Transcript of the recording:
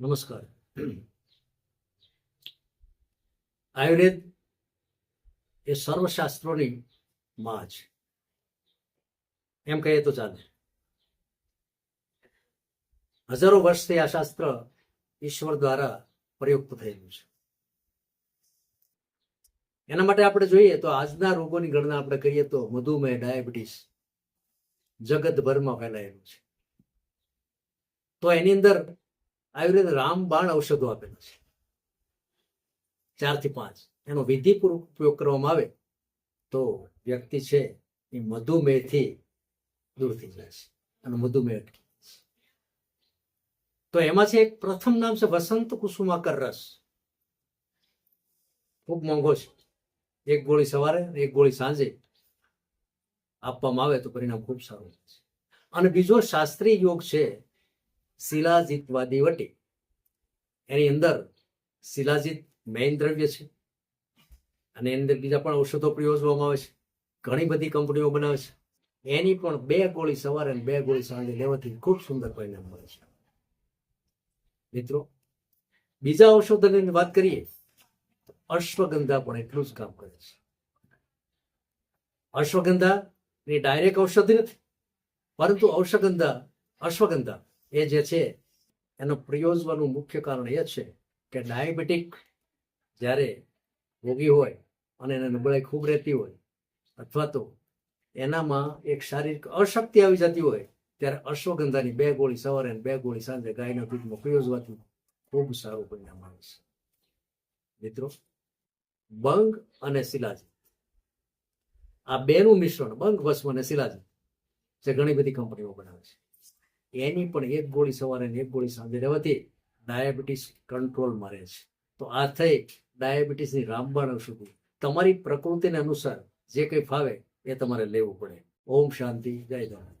નમસ્કાર. આયુર્વેદ એ સર્વશાસ્ત્રોની માં છે. એમ કહીએ તો ચાલે. હજારો વર્ષથી આ શાસ્ત્ર ઈશ્વર દ્વારા પ્રયુક્ત થયેલું છે. એના માટે આપણે જોઈએ તો આજના રોગોની ગણના આપણે કરીએ તો મધુમેહ, ડાયાબિટીસ જગતભરમાં ફેલાયેલું છે. તો એની અંદર આયુર્વેદ રામબાણ ઔષધો આપેલા છે. ચારથી પાંચ. એનો વિધિપૂર્વક ઉપયોગ કરવામાં આવે તો વ્યક્તિ છે એ મધુમેહથી દૂર થઈ જાય છે અને મધુમેહ અટકી તો એમાં છે એક પ્રથમ નામ છે વસંત કુસુમાકર રસ. ખૂબ મોંઘો છે. એક ગોળી સવારે એક ગોળી સાંજે આપવામાં આવે તો પરિણામ ખૂબ સારું છે. અને બીજો શાસ્ત્રીય યોગ છે શિલાજીતવાદી વટી. એની અંદર શિલાજીત મેઇન દ્રવ્ય છે. અને એની અંદર બીજા પણ ઔષધો પ્રયોજવામાં આવે છે. ઘણી બધી કંપનીઓ બનાવે છે. એની પણ બે ગોળી સવારે અને બે ગોળી સાંજે લેવાથી ખૂબ સુંદર પરિણામ મળે છે. મિત્રો, બીજા ઔષધોની વાત કરીએ, અશ્વગંધા પણ એટલું જ કામ કરે છે. અશ્વગંધા એ ડાયરેક્ટ ઔષધિ નથી. પરંતુ ઔષગંધા, અશ્વગંધા એ જે છે, એનો પ્રયોજવાનું મુખ્ય કારણ એ છે કે ડાયાબિટીક જ્યારે રોગી હોય અને એને નબળાઈ ખૂબ રહેતી હોય અથવા તો એનામાં એક શારીરિક અશક્તિ આવી જતી હોય, ત્યારે અશ્વગંધાની બે ગોળી સવારે અને બે ગોળી સાંજે ગાયના દૂધમાં પ્રયોજવાથી ખૂબ સારું પરિણામ આવે છે. મિત્રો, બંગ અને શિલાજી. આ બેનું મિશ્રણ, બંગ ભસ્મ અને શિલાજી, જે ઘણી બધી કંપનીઓ બનાવે છે. એની પણ એક ગોળી સવારે અને એક ગોળી સાંજે. લેવાથી ડાયાબિટીસ કંટ્રોલમાં રહે છે. તો આ થઈ ડાયાબિટીસની રામબાણ ઔષધિ. તમારી પ્રકૃતિને અનુસાર જે કંઈ ફાવે એ તમારે લેવું પડે. ઓમ શાંતિ, જય ધન